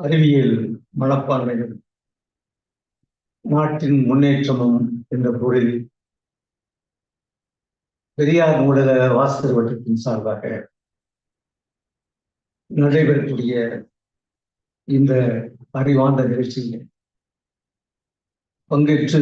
அறிவியல் மனப்பான்மைகள் நாட்டின் முன்னேற்றமும் என்ற பொருளில் பெரியார் நூலக வாசகர் வட்டத்தின் சார்பாக நடைபெறக்கூடிய இந்த அறிவார்ந்த நிகழ்ச்சியில் பங்கேற்று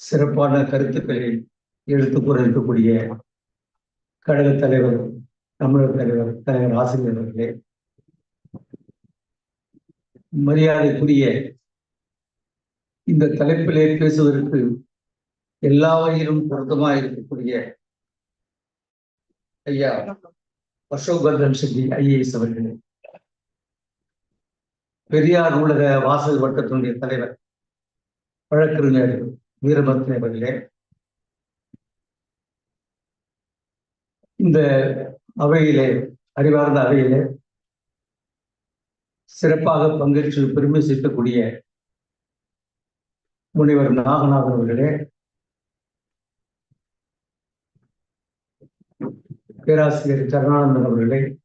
சிறப்பான கருத்துக்களை எடுத்து கூற இருக்கக்கூடிய கழக தலைவர் தமிழர் தலைவர் தலைவர் ஆசிரியர் அவர்களே மரியாதைக்குரிய இந்த தலைப்பிலே பேசுவதற்கு எல்லா வகையிலும் பொருத்தமாக இருக்கக்கூடிய ஐயா அசோகர்தன் செட்டி ஐஏஎஸ் அவர்களே. பெரியார் உலக வாசல் வட்டத்தினுடைய தலைவர் வழக்கறிஞர் வீரபத்ரன் அவர்களே. இந்த அவையிலே அறிவார்ந்த அவையிலே சிறப்பாக பங்கேற்று பெருமை சேர்க்கக்கூடிய முனிவர் நாகநாதன் அவர்களே. பேராசிரியர் சரணானந்தன் அவர்களே.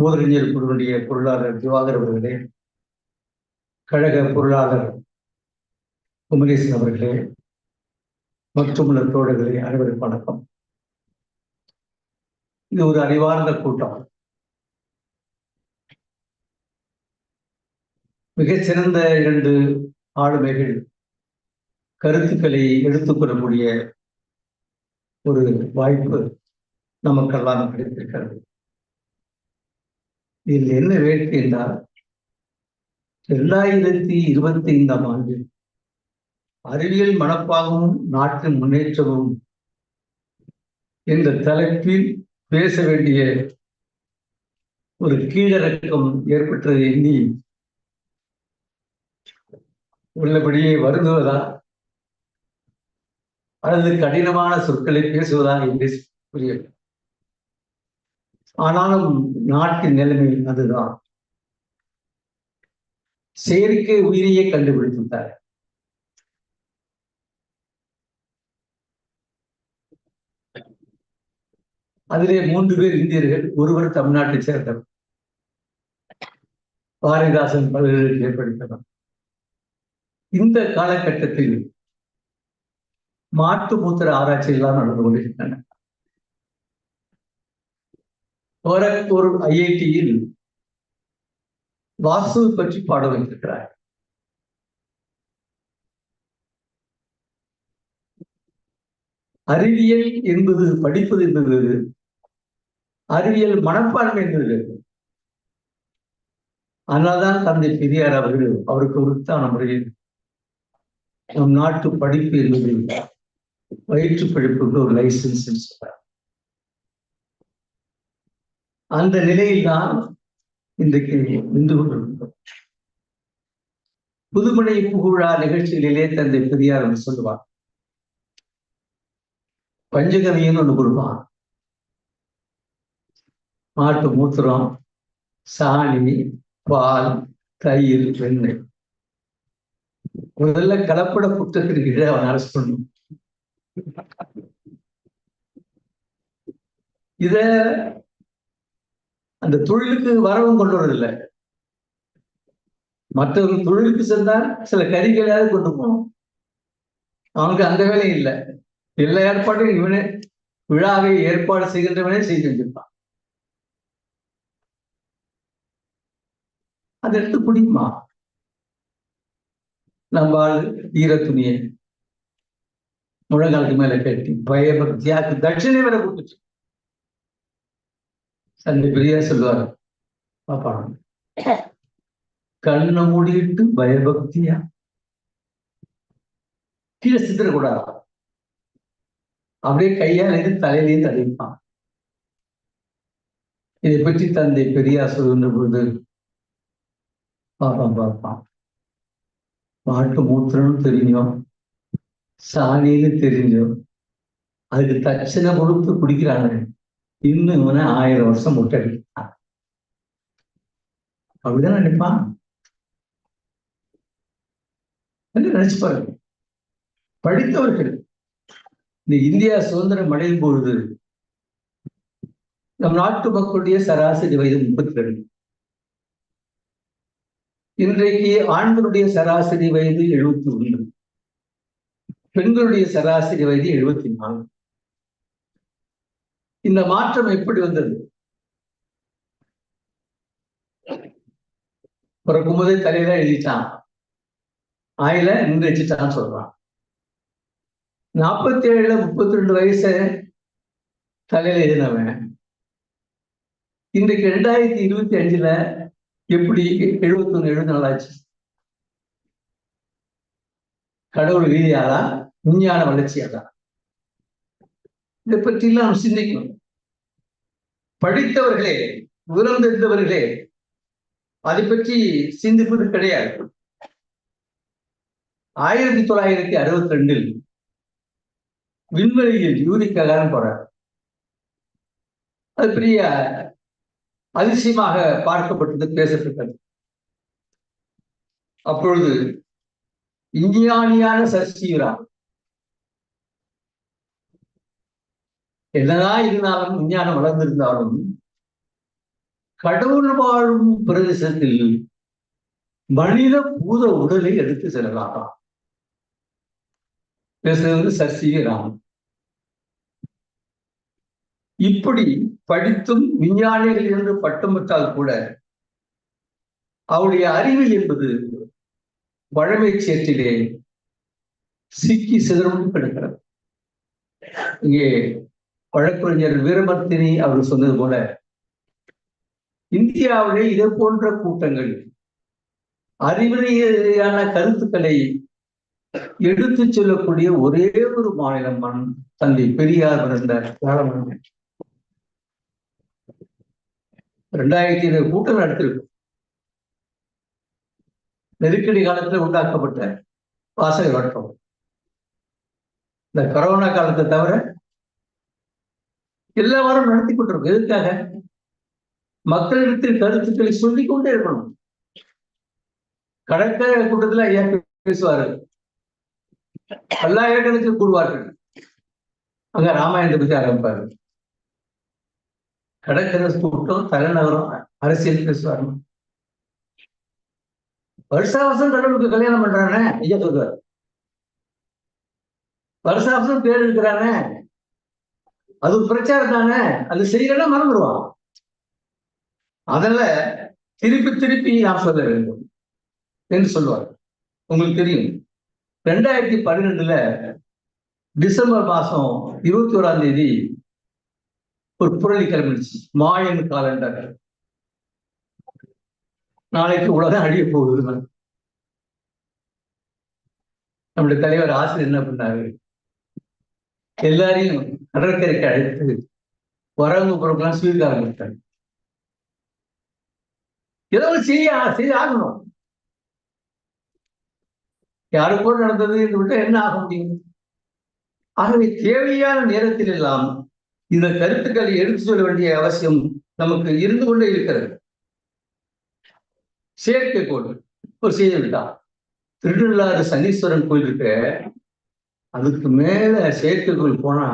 மூதறிஞர் குழுவுடைய பொருளாளர் திவாகர் அவர்களே. கழக பொருளாளர் குமரேசன் அவர்களே. மற்றும் உள்ள தோழர்களே அனைவருக்கும் வணக்கம். இது ஒரு அறிவார்ந்த கூட்டம். மிகச்சிறந்த இரண்டு ஆளுமைகள் கருத்துக்களை எடுத்துக்கொள்ளக்கூடிய ஒரு வாய்ப்பு நமக்கெல்லாம் கிடைத்திருக்கிறது. இதில் என்ன வேட்கை என்றால் இரண்டாயிரத்தி இருபத்தி ஐந்தாம் ஆண்டு அறிவியல் மனப்பாகவும் நாட்டின் முன்னேற்றமும் என்ற தலைப்பில் பேச வேண்டிய ஒரு கீழடக்கம் ஏற்பட்டதை எண்ணி உள்ளபடியே வருந்துவதா அல்லது கடினமான சொற்களை பேசுவதா என்று புரியவில்லை. ஆனாலும் நாட்டின் நிலைமை அதுதான். செயற்கை உயிரையே கண்டுபிடித்துட்டார் அதிலே மூன்று பேர் இந்தியர்கள் ஒருவர் தமிழ்நாட்டை சேர்ந்தவர். பாரதிதாசன் பல்கலைக்கழகத்தில் ஏற்படுத்தவர் இந்த காலகட்டத்தில் மாட்டு மூத்திர ஆராய்ச்சிகள்லாம் நடந்து கொண்டிருக்கின்றன. கோரக்பூர் ஐஐடியில் வாசு பற்றி பாட வைத்திருக்கிறார். அறிவியல் என்பது படிப்பது என்பது அறிவியல் மனப்பான்மை என்பது அதனால்தான் தந்தை பெரியார் அவர்கள் அவருக்கு உறுத்தான முறையில் நம் நாட்டு படிப்பு என்பது வயிற்று படிப்புக்கு ஒரு லைசன்ஸ் சொல்றார் அந்த நிலையில் தான் இன்றைக்கு நின்று கொண்டிருக்கிறோம் புதுமனை புகழா நிகழ்ச்சிகளிலே தந்தை பெரியார் என்று சொல்லுவார். பஞ்சகவியன்னு ஒண்ணு கொடுப்பான் மாட்டு மூத்திரம் சாணி பால் தயிர் வெண்ணெய். முதல்ல கலப்பட புத்தகத்துக்கு கீழே அவன் அரசு பண்ணும் இத அந்த தொழிலுக்கு வரவும் கொண்டு வரதில்லை. மற்றவர்கள் தொழிலுக்கு சென்றா சில கறிகளையாவது கொண்டு போகணும். அவனுக்கு அந்த வேலையும் இல்லை. எல்லா ஏற்பாட்டையும் இவனே விழாவை ஏற்பாடு செய்கின்றவனே செய்து வச்சிருப்பான் அதை எடுத்து பிடிக்குமா நம்ம ஈர துணியை முழங்காலுக்கு மேல கட்டி பயபக்தியாக்கு தட்சிணை வரை கொடுத்துச்சு தந்தை பெரியா சொல்லுவார் பாப்பா கண்ணை மூடிட்டு பயபக்தியா? கீழே சித்திரக்கூடாது அப்படியே கையால் இது தலையிலேயே தடைப்பான் இதை பற்றி தந்தை பெரியார் சொல்கின்ற பொழுது பார்ப்பான் பார்ப்பான் மாட்டு மூத்திரம்னு தெரியும் சாணின்னு தெரிஞ்சோம் அதுக்கு தட்சணை கொடுத்து குடிக்கிறாங்க இன்னும் இவனை ஆயிரம் வருஷம் முட்டை அடிக்கிறான் அப்படிதான் நினைப்பான் நினைச்சு பாருங்க படித்தவர்கள் இந்த இந்தியா சுதந்திரம் அடையும் பொழுது நம் நாட்டு மக்களுடைய சராசரி வயது முப்பத்தி ரெண்டு இன்றைக்கு ஆண்களுடைய சராசரி வயது எழுபத்தி ஒன்று பெண்களுடைய சராசரி வயது எழுபத்தி நான்கு இந்த மாற்றம் எப்படி வந்தது? பிறக்கும் போதே தலையில எழுதிட்டான். ஆயில நின்று சொல்றான். நாற்பத்தி ஏழுல முப்பத்தி ரெண்டு வயசு தலையில எழுதினவன். இன்றைக்கு ரெண்டாயிரத்தி இருபத்தி அஞ்சுல எப்படி எழுபத்தி ஒண்ணு எழுபத்தி நாலாச்சு கடவுள் ரீதியாளா விஞ்ஞான வளர்ச்சியாளா? இதை பற்றிலாம் சிந்திக்கணும். படித்தவர்களே விவரம் அதை பற்றி சிந்திப்பது கிடையாது. ஆயிரத்தி தொள்ளாயிரத்தி அறுபத்தி ரெண்டில் விண்வெளியில் யூரிக்காக போறார். அது பெரிய அதிசயமாக பார்க்கப்பட்டது பேசப்பட்டது. அப்பொழுது இந்தியானியான சசிவரா என்னதான் இருந்தாலும் விஞ்ஞானம் வளர்ந்திருந்தாலும் கடவுள் வாழும் பிரதேசத்தில் மனித பூத உடலை எடுத்து செல்லலாம் பேசுவது சசிவராமன் இப்படி படித்தும் விஞ்ஞானிகள் என்று பட்டம் பெற்றால் கூட அவருடைய அறிவு என்பது வழமை சேற்றிலே சிக்கி சிதறும் கிடக்கிறது இங்கே வழக்கறிஞர் வீரமர்த்தினி அவர் சொன்னது போல இந்தியாவிலே இதே போன்ற கூட்டங்கள் அறிவுரையான கருத்துக்களை எடுத்துச் சொல்லக்கூடிய ஒரே ஒரு மாநிலம் தந்தை பெரியார் பிறந்த ரெண்டாயிரத்தி இருபது கூட்டம் நடத்திருக்கும். நெருக்கடி காலத்தில் உண்டாக்கப்பட்ட வாசக வட்டம் இந்த கரோனா காலத்தை தவிர எல்லா வாரம் நடத்தி கொண்டிருக்கும். எதுக்காக? மக்களிடத்தில் கருத்துக்களை சொல்லிக் கொண்டே இருக்கணும். கடற்கரை கூட்டத்தில் ஐயா பேசுவார்கள் பல்லாயிரக்கணக்கில் கூடுவார்கள். அங்க ராமாயணத்தை பத்தி ஆரம்பிப்பார்கள் கடற்கரை கூட்டம் தலைநகரம் அரசியல் பேசுவாரு வருஷம் கடவுளுக்கு கல்யாணம் பண்றானே ஐயா சொல்றாரு. வருஷாவசம் பேர் இருக்கிறானே அது பிரச்சாரம் தானே அது செய்யலன்னா மறந்துடுவான் அதனால திருப்பி திருப்பி நான் சொல்ல வேண்டும் என்று சொல்லுவார் உங்களுக்கு தெரியும் ரெண்டாயிரத்தி பன்னிரெண்டுல டிசம்பர் மாசம் இருபத்தி ஓராம் தேதி ஒரு புரளி கிளம்பிடுச்சு. மாயன் காலண்டர் நாளைக்கு உலகம் அழிய போகுது நம்முடைய தலைவர் ஆசிரியர் என்ன பண்ணாரு? எல்லாரையும் கடற்கரைக்கு அழைத்து வரவங்க பொருட்கள்லாம் ஸ்வீட் ஆரம்பித்தாங்க ஏதோ செய்ய செய்ய ஆகணும். யாருக்கோ நடந்தது என்று விட்டு என்ன ஆக முடியும்? ஆகவே தேவையான நேரத்தில் எல்லாம் இந்த கருத்துக்களை எடுத்து சொல்ல வேண்டிய அவசியம் நமக்கு இருந்து கொண்டே இருக்கிறது. செயற்கைக்கோள் ஒரு செய்தி விட்டா திருநள்ளாறு சனீஸ்வரன் கோயில் இருக்க அதுக்கு மேல செயற்கைக்கோள் போனா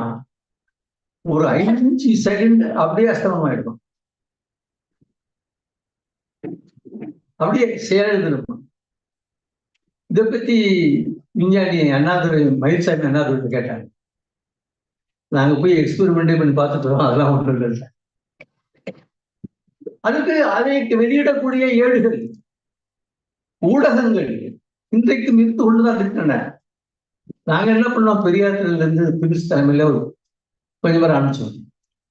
ஒரு அஞ்சு செகண்ட் அப்படியே அஸ்தமம் ஆயிடும் அப்படியே செயலிழந்திருக்கும் இதை பத்தி விஞ்ஞானி அண்ணாதுரை மயில்சாமி அண்ணாதுரை கேட்டாங்க. நாங்க போய் எக்ஸ்பெரிமெண்டே பண்ணி பார்த்துட்டோம் அதெல்லாம் ஒன்றும் இல்லை அதுக்கு அதை வெளியிடக்கூடிய ஏடுகள் ஊடகங்கள் இன்றைக்கும் இருந்து கொண்டுதான் இருக்கின்றன. நாங்க என்ன பண்ணோம்? பெரியாற்றில இருந்து தலைமையில ஒரு கொஞ்சம் பேர் அனுப்பிச்சோம்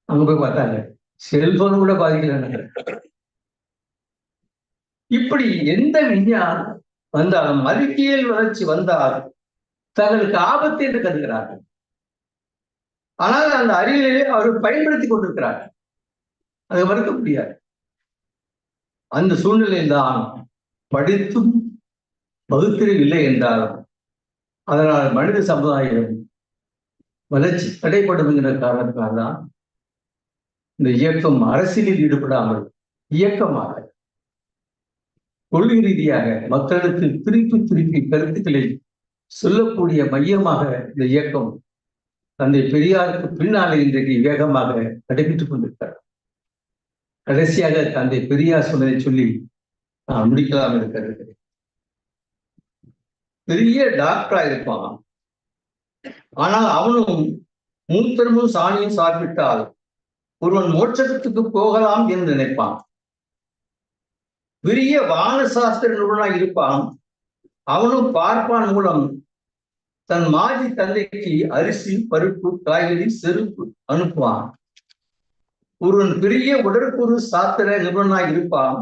அங்க போய் பார்த்தாங்க. செல்போன் கூட பாதிக்கிறாங்க இப்படி எந்த விஞ்ஞானம் வந்தாலும் அறிவியல் வளர்ச்சி வந்தால் தங்களுக்கு ஆபத்து என்று கருதுகிறார்கள். ஆனால் அந்த அறிவியலை அவர் பயன்படுத்தி கொண்டிருக்கிறார். அதை மறுக்க முடியாது. அந்த சூழ்நிலையில் தான் படித்தும் பகுத்தறிவு என்றாலும் அதனால் மனித சமுதாயம் வளர்ச்சி தடைப்படும் என்கிற காரணத்தினால் தான் இந்த இயக்கம் அரசியலில் ஈடுபடாமல் இயக்கமாக கொள்கை ரீதியாக மக்களுக்கு திருப்பி திருப்பி கருத்துக்களை சொல்லக்கூடிய மையமாக இந்த இயக்கம் தந்தை பெரியாருக்கு பின்னாலே இன்றைக்கு வேகமாக நடைபெற்றுக் கொண்டிருக்கிறார். கடைசியாக தந்தை பெரியார் சொன்னதை சொல்லி நான் முடிக்கலாம் இருக்கிறது பெரிய டாக்டரா இருப்பான். ஆனால் அவனும் மூத்தரமும் சாணியும் சாப்பிட்டால் ஒருவன் மோட்சத்துக்கு போகலாம் என்று நினைப்பான். பெரிய வான சாஸ்திர நிபுணனாக இருப்பான். அவனும் பார்ப்பான் மூலம் தன் மாஜி தந்தைக்கு அரிசி பருப்பு காய்கறி செருப்பு அனுப்புவான். ஒருவன் பெரிய உடற்கூறு சாத்திர நிபுணனாய் இருப்பான்.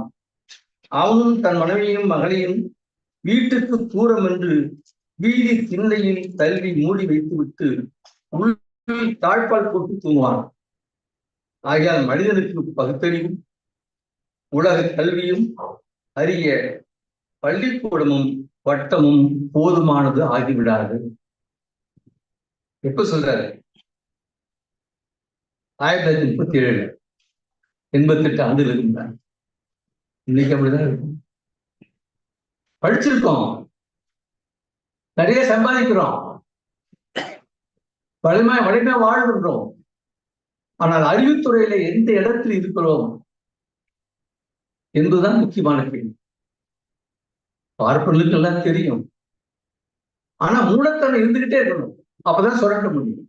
அவனும் தன் மனைவியும் மகளையும் வீட்டுக்கு தூரம் என்று வீதி திண்ணையில் தள்ளி மூடி வைத்துவிட்டு உள்ளில் தாழ்பால் போட்டு தூங்குவான். ஆகையால் மனிதனுக்கு பகுத்தறிவும் உலக கல்வியும் அரிய பள்ளிக்கூடமும் வட்டமும் போதுமானது ஆகிவிடாது. எப்ப சொல்றாரு? ஆயிரத்தி தொள்ளாயிரத்தி முப்பத்தி ஏழு எண்பத்தி எட்டு ஆண்டுகள் இருந்தார் இன்னைக்கு அப்படிதான் இருக்கும். படிச்சிருக்கோம். நிறைய சம்பாதிக்கிறோம். வலிமை வலிமை வாழ்கின்றோம். ஆனால் அறிவுத்துறையில எந்த இடத்தில் இருக்கிறோம்? என்பதுதான் முக்கியமான கேள்வி. பார்ப்பவர்களுக்கு எல்லாம் தெரியும். ஆனா மூலத்தனம் இருந்துகிட்டே இருக்கணும். அப்பதான் சுரண்ட முடியும்.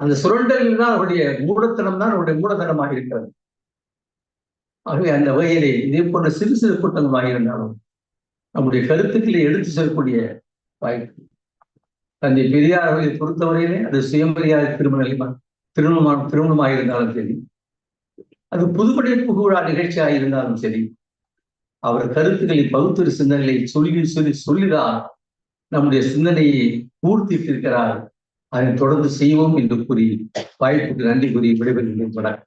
அந்த சுரண்டல் தான் அவருடைய மூடத்தனம் தான் அவருடைய மூடத்தனமாக இருக்கிறது. ஆகவே அந்த வகையிலே இதே போன்ற சிறு சிறு கூட்டங்களாக இருந்தாலும் நம்முடைய கருத்துக்களை எடுத்து செல்லக்கூடிய வாய்ப்பு. தந்தை பெரியார் அவர்களை பொறுத்தவரையிலே அது சுயமரியாதை திருமணம் திருமணம் திருமணமாக இருந்தாலும் சரி அது புதுப்படைப்பு விழா நிகழ்ச்சியாக இருந்தாலும் சரி அவர் கருத்துக்களை பகுத்தொரு சிந்தனைகளை சொல்லி சொல்லி சொல்லிதான் நம்முடைய சிந்தனையை பூர்த்தித்திருக்கிறார். அதை தொடர்ந்து செய்வோம் என்று கூறி வாய்ப்புக்கு நன்றி கூறி விடைபெறுகின்றேன்